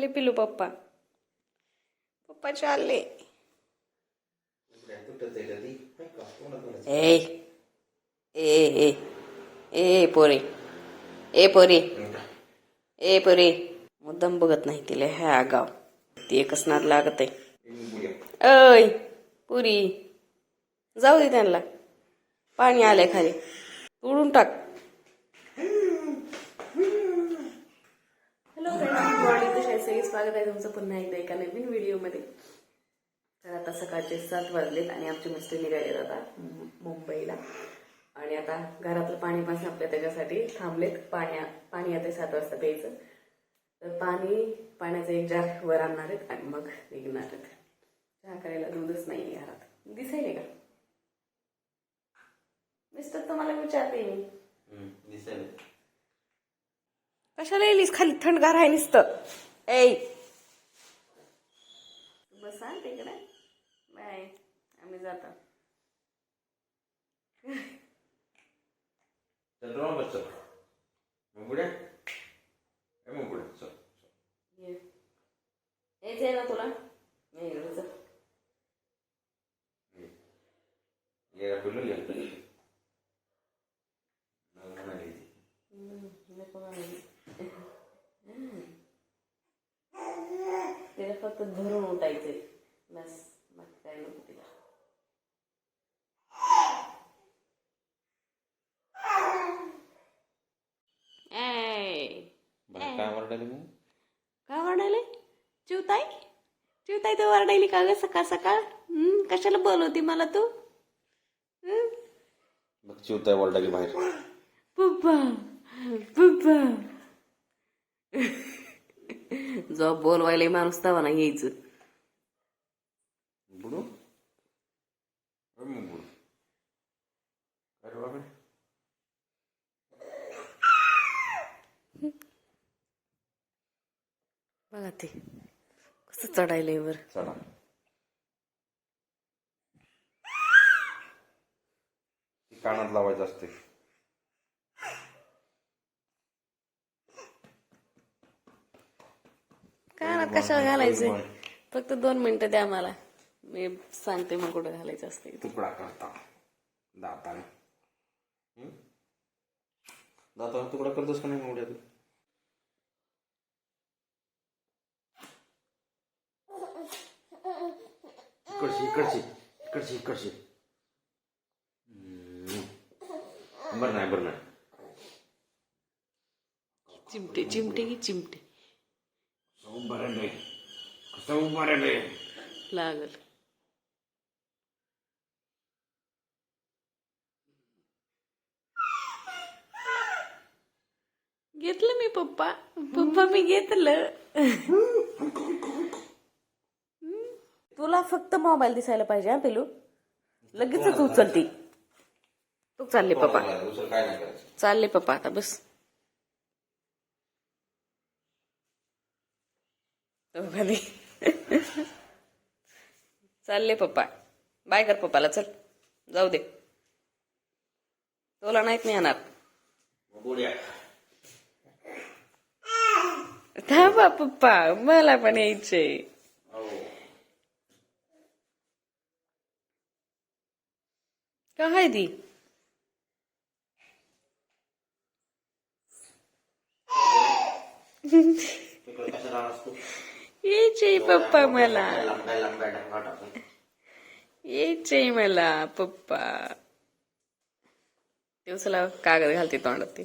चालले पिलू पप्पा. पप्पा चालले. ए ए ए ए पोरे. ए पोरे. ए पोरे. मुद्दाम बघत नाही तिला ह्या गाव. ती एकच नाद लागत आहे अय पुरी. जाऊ दे त्यांना. पाणी आलंय खाली. उडून टाक. हॅलो सगळे स्वागत आहे तुमचं पुन्हा एकदा एका नवीन व्हिडिओमध्ये. तर आता सकाळचे सात वाजलेत आणि आमचे मिस्टर निघालेत आता मुंबईला. आणि आता घरातलं पाणी पण संपलं त्याच्यासाठी थांबलेत. पाण्या पाणी आता सात वाजता प्यायचं. तर पाणी पाण्याचं एक जार वर आणणार आहेत आणि मग निघणार आहेत. चहा करायला दूधच नाही घरात. दिसायले का? मिस्टर तुम्हाला विचारते मी कशाला येलीस? खाली थंडगार आहे नुसतं. ए बसा तिकडे. बाय. आम्ही जातो. चल रहा बच्चा मैं बुढ़े ए मैं बुढ़े चल ये यायचं आहे ना तुला मी इकडे जा. ये पिल्लू ये मना ली थी हम्म, नको बाई. तिला फक्त धरून उठायचंय बस बाकी काय नको तिला ऐ बरं काय वरडाली मग का वरडायले चिवताई तर वरडायली का ग सकाळ सकाळ? हम्म, कशाला बोलवती मला तू? बघ चिवताय वरडाली बाहेर. पप्पा पप्पा. जो बोलवायला माणूस तवा ना यायचं. बुडू? बघा ते. कसं चढायलंय वर. चला कानात लावायचं असते. ना कशाला घालायचंय फक्त दोन मिनिटं द्या मला. मी सांगते मग कुठं घालायचं असते तुकडा करता. दाताने? दाताने तुकडा करतोस का नाही मोठ्या तू? इकडची इकडची इकडची इकडची. बरं नाही बरं नाही. चिमटे चिमटे की चिमटे. कसं लागल. घेतलं मी पप्पा. पप्पा मी घेतलं. तुला फक्त मोबाईल दिसायला पाहिजे हा पिलू. लगेचच उचलती. तू चालले पप्पा. दुसरं काय नाही करायचं. चालले पप्पा आता बस. तो खाली चालले पप्पा. बाय कर पप्पाला चल. जाऊ दे. तुला नाहीत नाही येणार थांबा पप्पा. मला पण यायचे का काय यायचे पप्पा मला. लांब्या लांब्या यायचे मला पप्पा. दिवसाला कागद घालते तोंडात ते.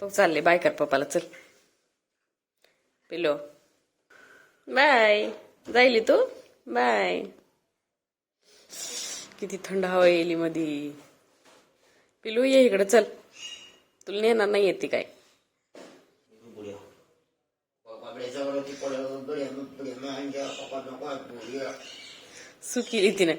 तो चालले बाय कर पप्पाला चल. पिलो. बाय. जाईल तू? बाय. किती थंड हवा येईल मधी. पिलू ये इकडे चल. तुला नेणार नाही येते काय. सुकीली तिने.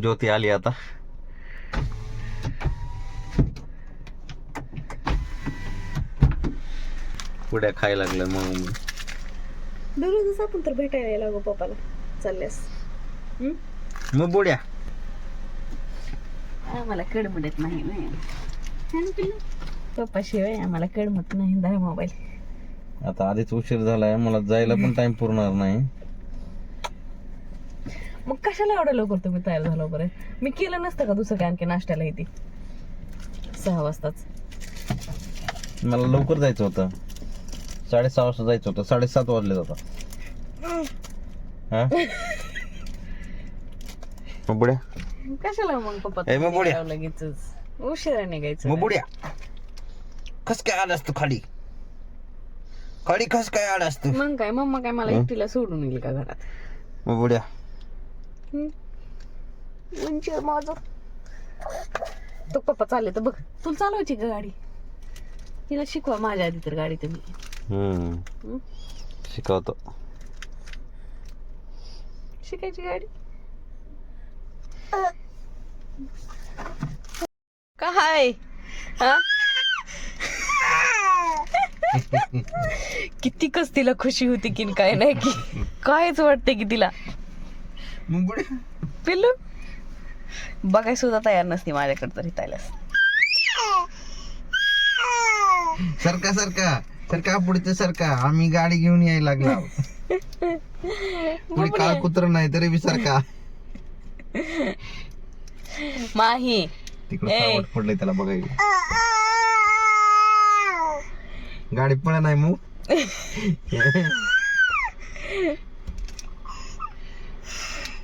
ज्योती आली आता. पुड्या खायला लागलं मग दररोजच आपण तर भेटायला लागो पप्पाला. चालल्यास. मग बुड्या. आम्हाला कडमडत नाही ना. है ना पिल्लू? पप्पा शिवाय आम्हाला कळमत नाही दहा मोबाईल आता आधीच उशीर झालाय मला जायला पण टाइम पुरणार नाही. मग कशाला एवढं लवकर तुम्ही तयार झालो बरं? मी केलं नसतं का दुसरं काय? आणखी नाश्त्याला इथे सहा वाजताच. मला लवकर जायचं होतं. साडेसहा वाजता जायचं होतं. साडेसात वाजले जातात हा मग बुड्या कशाला मग पप्पा ए, मग बुड्या. लगेच उशिरा निघायचं मग बुड्या कस काय आलास तू खाली? खाली कस काय आलास तू? मग काय मम्मा काय मला एकटीला सोडून येईल का घरात? मग बुड्या उंची माझं? तो पप्पा चालले तर बघ तुला चालवायची का गाडी? तिला शिकवा माझ्या आधी तर गाडी तुम्ही हम्म? शिकवतो. शिकायची गाडी? काय हा? किती कस तिला खुशी होती की काय नाही की? कायच वाटते की तिला. पिल्लू? बघाय सुद्धा तयार नसते माझ्याकडे तरी त्याला सरका सरका सरका पुढे सरका आम्ही गाडी घेऊन यायला लागला. पुढे काळ कुत्र नाही तरी बी सरका माही. तिकडे ए. सावट पडलंय त्याला बघायला? गाडी पण नाही मग.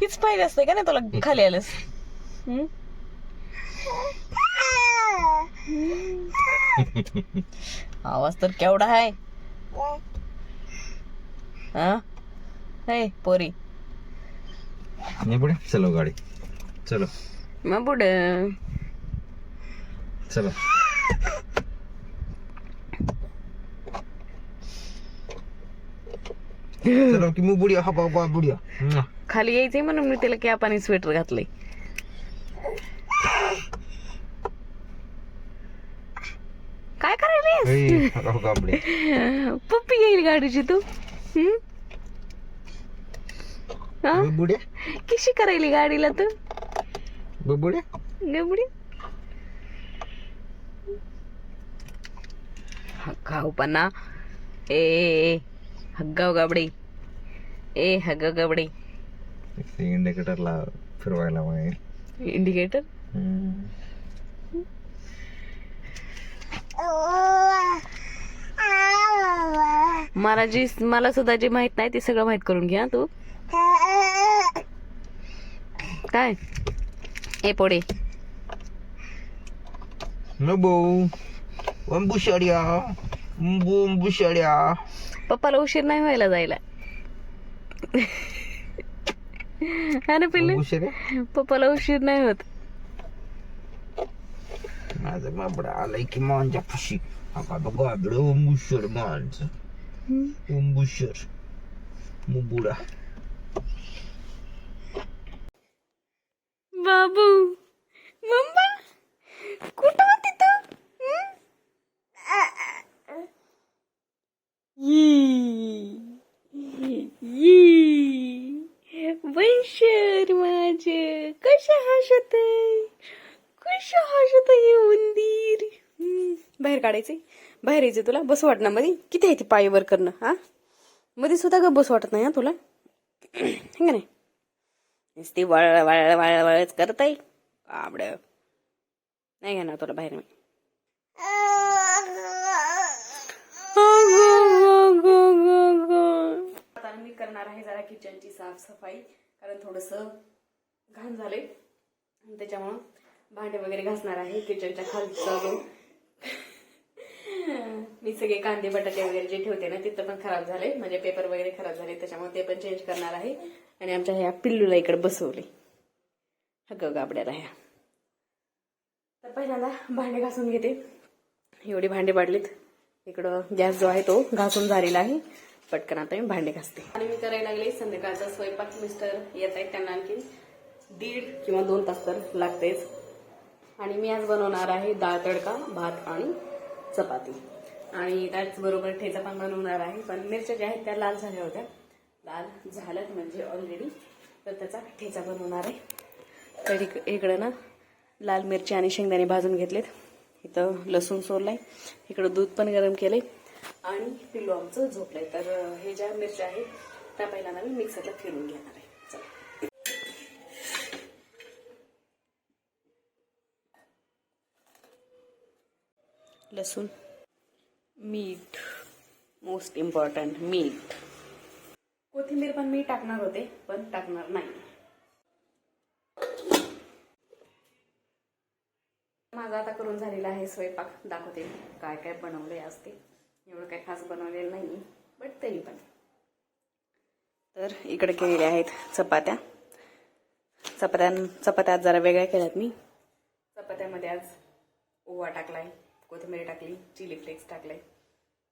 हीच पाहिजे असते का नाही तुला खाली आलंस? हम्म? आवाज तर केवढा आहे. हा? हे पोरी. नाही पुढे. चलो गाडी. चलो. मग पुढे. चलो. चलो की मग बुडिया हा बाबा बुडिया. म्वा. खाली यायचंय म्हणून मी त्याला कॅप आणि स्वेटर घातलंय. काय करायला ए, हा बाबा बुडिया पप्पी येईल गाडीची तू हम्म? हा? ए, बुडिया कशी करायली गाडीला तू ब- बुडिया गबडी हग्गाव पन्ना ए ए, ए, हग्गाव गाबडी ए हग्गा गाबडी इंडिकेटरला फिरवायला मग इंडिकेटर मला जी मला सुद्धा जे माहीत नाही ते सगळं माहीत करून घ्या तू. काय? ए पोडे. पप्पाला उशीर नाही व्हायला जायला. ना पिल्लू. पप्पाला उशीर नाही होत. माझं बाबडा आलाय की माझ्या फशी आता अंबुशर माणसं अंबुशर मुबुडा बाबू मम्मा कुठं होती तू हं? यी. यी. वंशर माझ कशा हसत कशा हसत हे उंदीर हं. बाहेर काढायचे बाहेर यायचे तुला बस वाटणार मध्ये किती आहे ती पायवर करणं हा? मध्ये सुद्धा ग बस वाटत नाही हा तुला? का नाही? ती वळ वळ वळ वळच करत आहे आबड नाही घेणार तुला बाहेर मी. आता मी करणार आहे जरा किचनची साफसफाई कारण थोडस घाण झाले त्याच्यामुळं भांडे वगैरे घासणार आहे किचनच्या खालचा मी सगळे कांदे बटाटे वगैरे जे ठेवते ना तिथं पण खराब झाले म्हणजे पेपर वगैरे खराब झाले त्याच्यामुळे ते पण चेंज करणार आहे. आणि आमच्या ह्या पिल्लूला इकडे बसवले हग गाबड्याला ह्या. तर पहिल्यांदा भांडे घासून घेते. एवढी भांडे पाडलीत. इकडं गॅस जो आहे तो घासून झालेला आहे. पटकन आता मी भांडे घासते. आणि मी करायला लागले संध्याकाळचा स्वयंपाक मिस्टर येत आहेत त्यांना आणखी दीड किंवा दोन तास तर लागतेच. आणि मी आज बनवणार आहे डाळ तडका भात आणि चपाती. आणि त्याचबरोबर ठेचा पण बनवणार आहे. पण मिरच्या ज्या आहेत त्या लाल झाल्या होत्या. लाल झाल्यात म्हणजे ऑलरेडी तर त्याचा ठेचा बनवणार आहे. तर इक- इकडं ना लाल मिरची आणि शेंगदाणे भाजून घेतलेत. इथं लसूण सोललाय. इकडं दूध पण गरम केलंय. आणि पिल्लू आमचं झोपलंय. तर हे ज्या मिरच्या आहेत त्या पहिल्यांदा मी मिक्सरला फिरून घेणार आहे चला लसूण. मीठ. मोस्ट इम्पॉर्टंट मीठ. कोथिंबीर पण मी टाकणार होते पण टाकणार नाही. माझा आता करून झालेला आहे स्वयंपाक. दाखवते काय काय बनवले आज ते. एवढं काय खास बनवलेलं नाही बट तरी पण. तर इकडे केलेल्या आहेत चपात्या. चपात्या चपात्या आज जरा वेगळ्या केल्यात मी. चपात्यामध्ये आज ओवा टाकलाय. कोथिंबीर टाकली चिली फ्लेक्स टाकले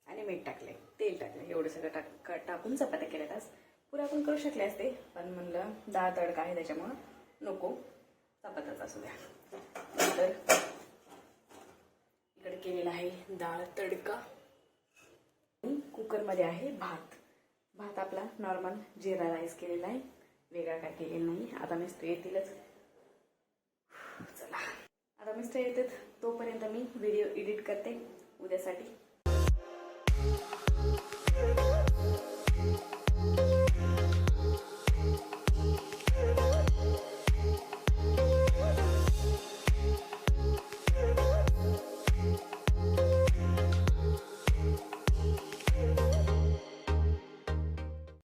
आणि मीठ टाकले तेल टाकले एवढं सगळं टाक टाकून चपात्या केल्यात आज पुरा पण करू शकले असते पण म्हणलं डाळ तडका आहे त्याच्यामुळं नको. चपात्याच असू द्या. नंतर इकडे केलेला आहे डाळ तडका. कुकरमध्ये आहे भात. भात आपला नॉर्मल जिरा राईस केलेला आहे. वेगळा काय केलेला नाही. आता मिस्टर येतीलच. चला. आता मिस्टर येतात. तोपर्यंत मी व्हिडिओ एडिट करते. उद्यासाठी.